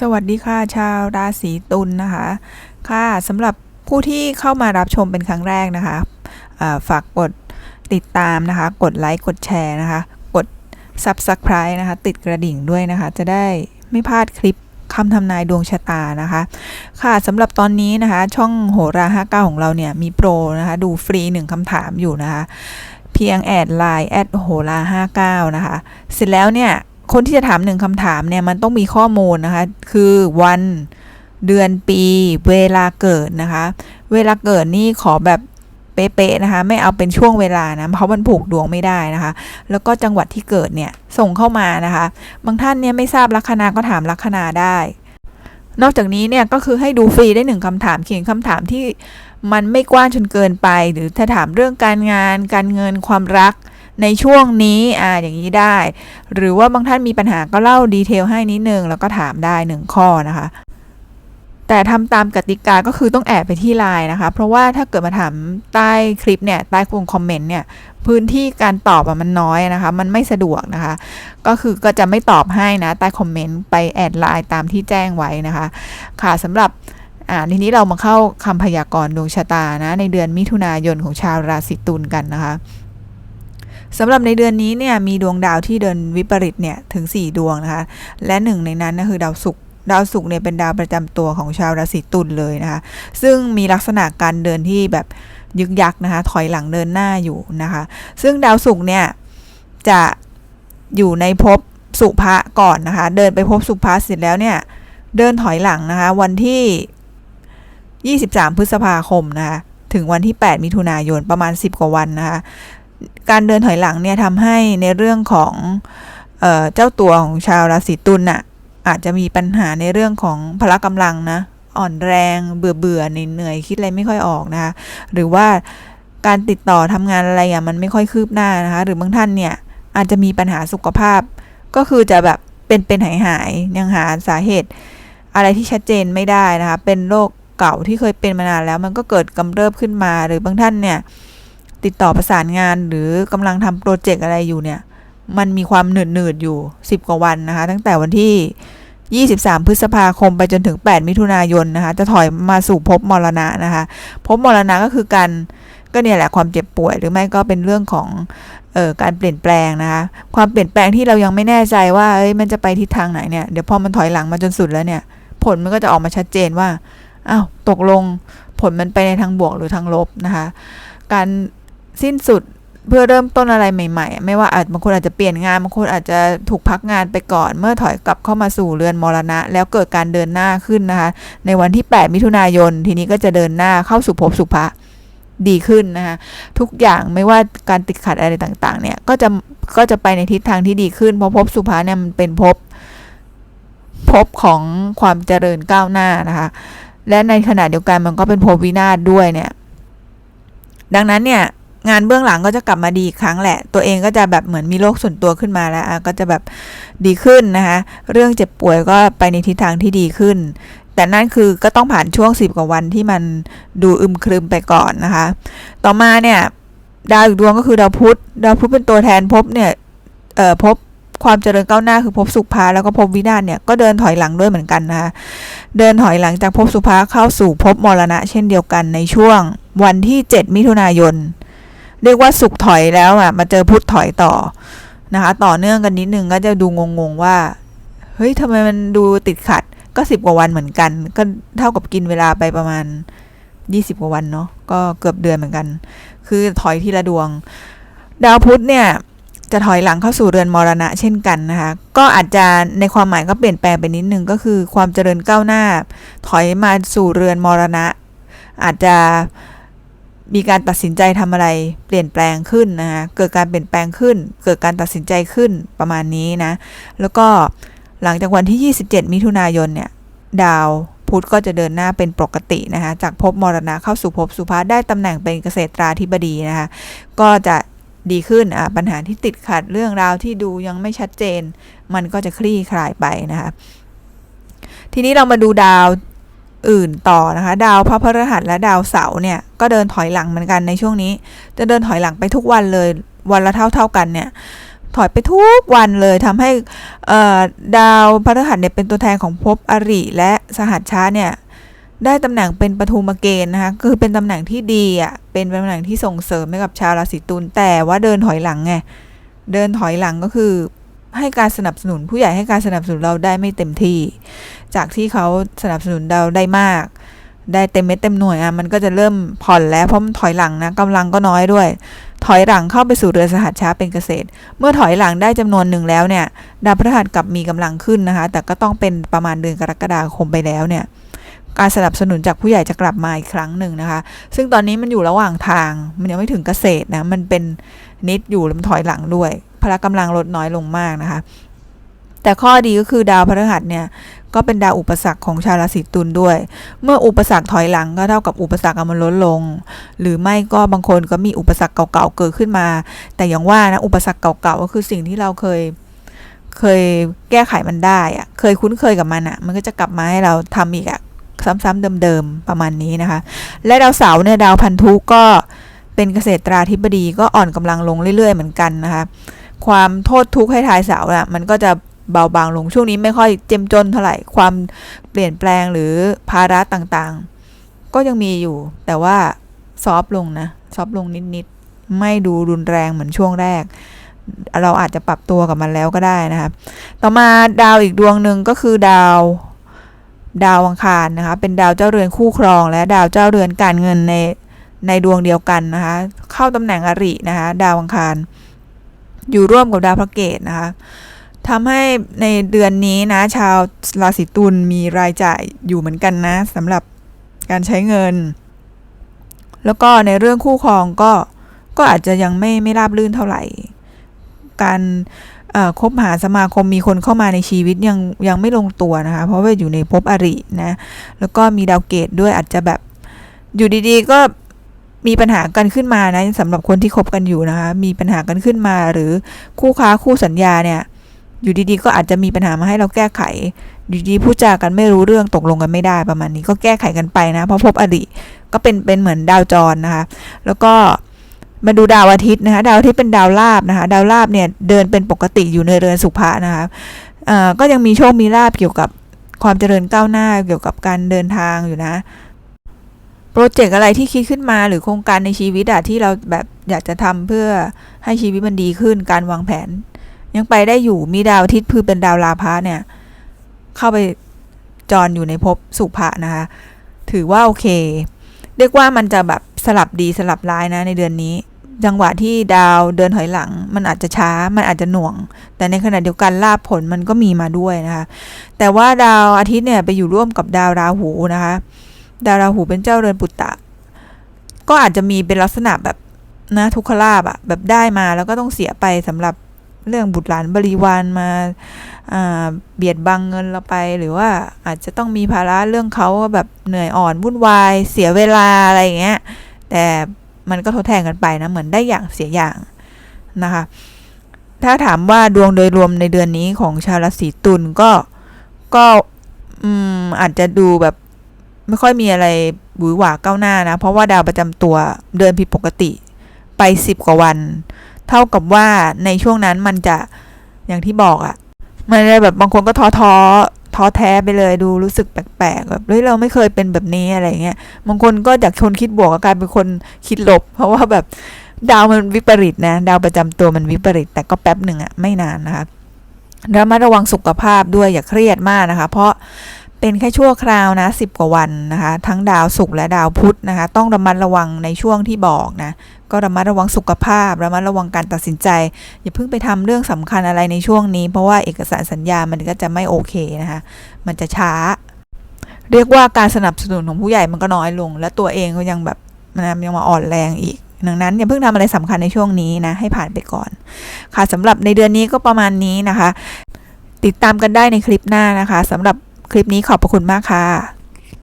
สวัสดีค่ะ ชาวราศีตุลนะคะ ค่ะสำหรับผู้ที่เข้ามารับชมเป็นครั้งแรกนะคะฝากกดติดตามนะคะ กดไลค์กดแชร์นะคะ กด Subscribe นะคะ ติดกระดิ่งด้วยนะคะ จะได้ไม่พลาดคลิปคำทำนายดวงชะตานะคะ ค่ะสำหรับตอนนี้นะคะ ช่องโหรา59ของเราเนี่ยมีโปรนะคะ ดูฟรีหนึ่งคำถามอยู่นะคะ เพียงแอดไลน์แอดโหรา59นะคะ เสร็จแล้วเนี่ย คนที่จะถามหนึ่งคำถามเนี่ยมันต้องมีข้อมูลนะคะ คือวันเดือนปีเวลาเกิดนะคะ เวลาเกิดนี่ขอแบบเป๊ะๆนะคะ ไม่เอาเป็นช่วงเวลานะเพราะมันผูกดวงไม่ได้นะคะ แล้วก็จังหวัดที่เกิดเนี่ยส่งเข้ามานะคะ บางท่านเนี่ยไม่ทราบลัคนาก็ถามลัคนาได้ นอกจากนี้เนี่ยก็คือให้ดูฟรีได้หนึ่งคำถามเขียนคำถามที่มันไม่กว้างจนเกินไป หรือถ้าถามเรื่องการงาน การเงินความรัก ในช่วงนี้อ่าอย่างนี้ได้ หรือว่าบางท่านมีปัญหาก็เล่าดีเทลให้นิดนึงแล้วก็ถามได้หนึ่งข้อนะคะแต่ทำตามกติกาก็คือต้องแอบไปที่ไลน์นะคะ เพราะว่าถ้าเกิดมาถามใต้คลิปเนี่ยใต้กลุ่มคอมเมนต์เนี่ยพื้นที่การตอบมันน้อยนะคะ มันไม่สะดวกนะคะ ก็คือก็จะไม่ตอบให้นะ ใต้คอมเมนต์ไปแอดไลน์ตามที่แจ้งไว้นะคะ ค่ะสำหรับอ่าทีนี้เรามาเข้าคำพยากรณ์ดวงชะตานะในเดือนมิถุนายนของชาวราศีตุลกันนะคะ สำหรับในเดือนนี้เนี่ยมีดวงดาวที่เดินวิปริตเนี่ยถึง 4 ดวงนะคะและหนึ่งในนั้นก็คือดาวศุกร์ดาวศุกร์เนี่ยเป็นดาวประจำตัวของชาวราศีตุลเลยนะคะ ซึ่งมีลักษณะการเดินที่แบบยึกยักนะคะ ถอยหลังเดินหน้าอยู่นะคะ ซึ่งดาวศุกร์เนี่ยจะอยู่ในภพสุภะก่อนนะคะ เดินไปภพสุภะเสร็จแล้วเนี่ยเดินถอยหลังนะคะ วันที่ 23 พฤษภาคมนะคะ ถึงวันที่ 8 มิถุนายนประมาณ 10 กว่าวันนะคะ การเดินถอยหลังเนี่ยทำให้ในเรื่องของเออเจ้าตัวของชาวราศีตุลน่ะอาจจะมีปัญหาในเรื่องของพละกำลังนะ อ่อนแรงเบื่อเบื่อเหนื่อยคิดอะไรไม่ค่อยออกนะคะหรือว่าการติดต่อทำงานอะไรอะมันไม่ค่อยคืบหน้านะคะ หรือบางท่านเนี่ยอาจจะมีปัญหาสุขภาพ ก็คือจะแบบเป็นเป็นหายหายๆยังหาสาเหตุ อะไรที่ชัดเจนไม่ได้นะคะ เป็นโรคเก่าที่เคยเป็นมานานแล้วมันก็เกิดกำเริบขึ้นมา หรือบางท่านเนี่ย ติดต่อประสานงานหรือกำลังทำโปรเจกต์อะไรอยู่เนี่ย มันมีความหนืดหนืดอยู่ 10 กว่าวันนะคะ ตั้งแต่วันที่ 23 พฤษภาคมไปจนถึง 8 มิถุนายนนะคะ จะถอยมาสู่ภพมรณะนะคะภพมรณะก็คือการก็เนี่ยแหละความเจ็บป่วยหรือไม่ก็เป็นเรื่องของออการเปลี่ยนแปลงนะคะความเปลี่ยนแปลงที่เรายังไม่แน่ใจว่าเอ้ยมันจะไปทิศทางไหนเนี่ยเดี๋ยวพอมันถอยหลังมาจนสุดแล้วเนี่ย ผลมันก็จะออกมาชัดเจนว่าอ้าวตกลงผลมันไปในทางบวกหรือทางลบนะคะ การ สิ้นสุดเพื่อเริ่มต้นอะไรใหม่ๆ ไม่ว่าอาจบางคนอาจจะเปลี่ยนงานบางคนอาจจะถูกพักงานไปก่อน เมื่อถอยกลับเข้ามาสู่เรือนมรณะ แล้วเกิดการเดินหน้าขึ้นนะคะ ในวันที่ 8 มิถุนายน ทีนี้ก็จะเดินหน้าเข้าสู่ภพสุภะดีขึ้นนะคะทุกอย่างไม่ว่าการติดขัดอะไรต่างๆ เนี่ยก็จะก็จะไปในทิศทางที่ดีขึ้นเพราะภพสุภะเนี่ยมันเป็นภพภพของความเจริญก้าวหน้านะคะและในขณะเดียวกันมันก็เป็นภพวินาศด้วยเนี่ย ดังนั้นเนี่ย งานเบื้องหลังก็จะกลับมาดีอีกครั้งแหละ ตัวเองก็จะแบบเหมือนมีโรคส่วนตัวขึ้นมาแล้ว ก็จะแบบดีขึ้นนะคะ เรื่องเจ็บป่วยก็ไปในทิศทางที่ดีขึ้น แต่นั่นคือก็ต้องผ่านช่วงสิบกว่าวันที่มันดูอึมครึมไปก่อนนะคะ ต่อมาเนี่ยดาวอีกดวงก็คือดาวพุธ ดาวพุธเป็นตัวแทนภพเนี่ย เอ่อภพความเจริญก้าวหน้าคือภพสุภาแล้วก็ภพวินาศเนี่ยก็เดินถอยหลังด้วยเหมือนกันนะคะเดินถอยหลังจากภพสุภาเข้าสู่ภพมรณะ เช่นเดียวกันในช่วงวันที่ 7 มิถุนายน เรียกว่าสุขถอยแล้วอะมาเจอพุทธถอยต่อนะคะ ต่อเนื่องกันนิดนึงก็จะดูงงๆว่า เฮ้ยทำไมมันดูติดขัดก็สิบกว่าวันเหมือนกัน ก็เท่ากับกินเวลาไปประมาณ20กว่าวันเนาะก็เกือบเดือนเหมือนกัน คือถอยทีละดวง ดาวพุธเนี่ยจะถอยหลังเข้าสู่เรือนมรณะเช่นกันนะคะ ก็อาจจะในความหมายก็เปลี่ยนแปลงไปนิดนึงก็คือความเจริญก้าวหน้า ถอยมาสู่เรือนมรณะ อาจจะ มีการตัดสินใจทำอะไร เปลี่ยนแปลงขึ้นนะคะเกิดการเปลี่ยนแปลงขึ้น เกิดการตัดสินใจขึ้นประมาณนี้นะ แล้วก็หลังจากวันที่ 27 มิถุนายนเนี่ย ดาวพุธก็จะเดินหน้าเป็นปกตินะคะ จากภพมรณะเข้าสู่ภพสุภาได้ตำแหน่งเป็นเกษตราธิบดีนะคะ ก็จะดีขึ้นอะปัญหาที่ติดขัดเรื่องราวที่ดูยังไม่ชัดเจน มันก็จะคลี่คลายไปนะคะ ทีนี้เรามาดูดาวอื่นต่อนะคะ ดาวพระพฤหัสและดาวเสาร์เนี่ย ก็เดินถอยหลังเหมือนกันในช่วงนี้ จะเดินถอยหลังไปทุกวันเลย วันละเท่าเท่ากันเนี่ย ถอยไปทุกวันเลยทำให้ดาวพฤหัสเนี่ยเป็นตัวแทนของภพอริและสหัชชาเนี่ยได้ตำแหน่งเป็นปฐุมเกณฑ์นะคะคือเป็นตำแหน่งที่ดีอะเป็นตำแหน่งที่ส่งเสริมให้กับชาวราศีตุลแต่ว่าเดินถอยหลังไงเดินถอยหลังก็คือให้การสนับสนุนผู้ใหญ่ให้การสนับสนุนเราได้ไม่เต็มที่ จากที่เขาสนับสนุนเราได้มาก ได้เต็มเม็ดเต็มหน่วยอะมันก็จะเริ่มผ่อนแล้วเพราะมันถอยหลังนะกำลังก็น้อยด้วย ถอยหลังเข้าไปสู่เรือสหัสช้าเป็นเกษตร เมื่อถอยหลังได้จำนวนหนึ่งแล้วเนี่ยดาวพฤหัสกลับมีกำลังขึ้นนะคะ แต่ก็ต้องเป็นประมาณเดือนกรกฎาคมไปแล้วเนี่ยการสนับสนุนจากผู้ใหญ่จะกลับมาอีกครั้งหนึ่งนะคะ ซึ่งตอนนี้มันอยู่ระหว่างทางมันยังไม่ถึงเกษตรนะมันเป็นนิดอยู่แล้วมันถอยหลังด้วย พละกำลังลดน้อยลงมากนะคะ แต่ข้อดีก็คือดาวพฤหัสเนี่ย ก็เป็นดาวอุปสรรคของชาวราศีตุลด้วย เมื่ออุปสรรคถอยหลังก็เท่ากับอุปสรรคมันลดลง หรือไม่ก็บางคนก็มีอุปสรรคเก่าๆเกิดขึ้นมา แต่อย่างว่านะอุปสรรคเก่าๆก็คือสิ่งที่เราเคยเคยแก้ไขมันได้อะเคยคุ้นเคยกับมันอะมันก็จะกลับมาให้เราทำอีกอะซ้ำๆเดิมๆประมาณนี้นะคะ และดาวเสาร์เนี่ยดาวพันธุก็เป็นเกษตราธิบดีก็อ่อนกำลังลงเรื่อยๆเหมือนกันนะคะ ความโทษทุกข์ให้ทายเสาร์อะมันก็จะ เบาบางลงช่วงนี้ไม่ค่อยเจ็มจนเท่าไหร่ความเปลี่ยนแปลงหรือภาระต่างๆ ก็ยังมีอยู่ แต่ว่าซอฟลงนะซอฟลงนิดๆไม่ดูรุนแรงเหมือนช่วงแรก เราอาจจะปรับตัวกับมันแล้วก็ได้นะคะต่อมาดาวอีกดวงหนึ่งก็คือดาวดาวอังคารนะคะเป็นดาวเจ้าเรือนคู่ครอง และดาวเจ้าเรือนการเงินในในดวงเดียวกันนะคะเข้าตำแหน่งอรินะคะดาวอังคาร อยู่ร่วมกับดาวพระเกตนะคะ ทำให้ในเดือนนี้นะ ชาวราศีตุลมีรายจ่ายอยู่เหมือนกันนะสำหรับการใช้เงิน แล้วก็ในเรื่องคู่ครองก็ก็อาจจะยังไม่ไม่ราบรื่นเท่าไหร่ การคบหาสมาคมมีคนเข้ามาในชีวิตยังยังไม่ลงตัวนะคะ เพราะว่าอยู่ในภพอรินะ แล้วก็มีดาวเกตด้วยอาจจะแบบอยู่ดีๆก็มีปัญหากันขึ้นมานะสำหรับคนที่คบกันอยู่นะคะ มีปัญหากันขึ้นมาหรือคู่ค้าคู่สัญญาเนี่ย อยู่ดีๆ ก็อาจจะมีปัญหามาให้เราแก้ไข อยู่ดีๆพูดจากันไม่รู้เรื่องตกลงกันไม่ได้ประมาณนี้ก็แก้ไขกันไปนะเพราะภพอดีก็เป็นเป็นเหมือนดาวจรนะคะ แล้วก็มาดูดาวอาทิตย์นะคะดาวอาทิตย์เป็นดาวลาบนะคะดาวลาบเนี่ยเดินเป็นปกติอยู่ในเรือนสุภะนะคะก็ยังมีโชคมีลาบเกี่ยวกับความเจริญก้าวหน้าเกี่ยวกับการเดินทางอยู่นะโปรเจกต์อะไรที่คิดขึ้นมาหรือโครงการในชีวิตอะที่เราแบบอยากจะทำเพื่อให้ชีวิตมันดีขึ้นการวางแผน ยังไปได้อยู่มีดาวอาทิตย์คือเป็นดาวลาภะเนี่ย เข้าไปจรอยู่ในภพสุภะนะคะ ถือว่าโอเค เรียกว่ามันจะแบบสลับดีสลับร้ายนะในเดือนนี้ จังหวะที่ดาวเดินถอยหลัง มันอาจจะช้ามันอาจจะหน่วง แต่ในขณะเดียวกันลาบผลมันก็มีมาด้วยนะคะ แต่ว่าดาวอาทิตย์เนี่ยไปอยู่ร่วมกับดาวราหูนะคะ ดาวราหูเป็นเจ้าเรือนปุตตะ ก็อาจจะมีเป็นลักษณะแบบนะทุกขลาบอะแบบได้มาแล้วก็ต้องเสียไปสำหรับ เรื่องบุตรหลานบริวารมาาเบียดบังเงินเราไป หรือว่าอาจจะต้องมีภาระเรื่องเขาแบบเหนื่อยอ่อนวุ่นวายเสียเวลาอะไรอย่างเงี้ยแต่มันก็ทดแทนกันไปนะเหมือนได้อย่างเสียอย่างนะคะ ถ้าถามว่าดวงโดยรวมในเดือนนี้ของชาวราศีตุลก็ก็อาจจะดูแบบไม่ค่อยมีอะไรหวือหวาก้าวหน้านะ เพราะว่าดาวประจำตัวเดินผิดปกติไปสิบกว่าวัน เท่ากับว่าในช่วงนั้นมันจะอย่างที่บอกอะ่ะ มันเลยแบบบางคนก็ท้อท้อท้อแท้ไปเลยดูรู้สึกแปลกๆแบบเฮ้ยเราไม่เคยเป็นแบบนี้อะไรเงี้ยบางคนก็จากคนคิดบวกกลายเป็นคนคิดลบ เพราะว่าแบบดาวมันวิปริตนะ ดาวประจำตัวมันวิปริต แต่ก็แป๊บหนึ่งอะไม่นานนะคะระมัดระวังสุขภาพด้วยอย่าเครียดมากนะคะ เพราะ เป็นแค่ชั่วคราวนะสิบกว่าวันนะคะ ทั้งดาวศุกร์และดาวพุธนะคะ ต้องระมัดระวังในช่วงที่บอกนะ ก็ระมัดระวังสุขภาพ ระมัดระวังการตัดสินใจ อย่าเพิ่งไปทำเรื่องสำคัญอะไรในช่วงนี้ เพราะว่าเอกสารสัญญามันก็จะไม่โอเคนะคะ มันจะช้า เรียกว่าการสนับสนุนของผู้ใหญ่มันก็น้อยลง และตัวเองก็ยังแบบมันยังมาอ่อนแรงอีกดังนั้นอย่าเพิ่งทำอะไรสำคัญในช่วงนี้นะ ให้ผ่านไปก่อน ค่ะสำหรับในเดือนนี้ก็ประมาณนี้นะคะ ติดตามกันได้ในคลิปหน้านะคะสำหรับ คลิปนี้ขอบพระคุณมากค่ะ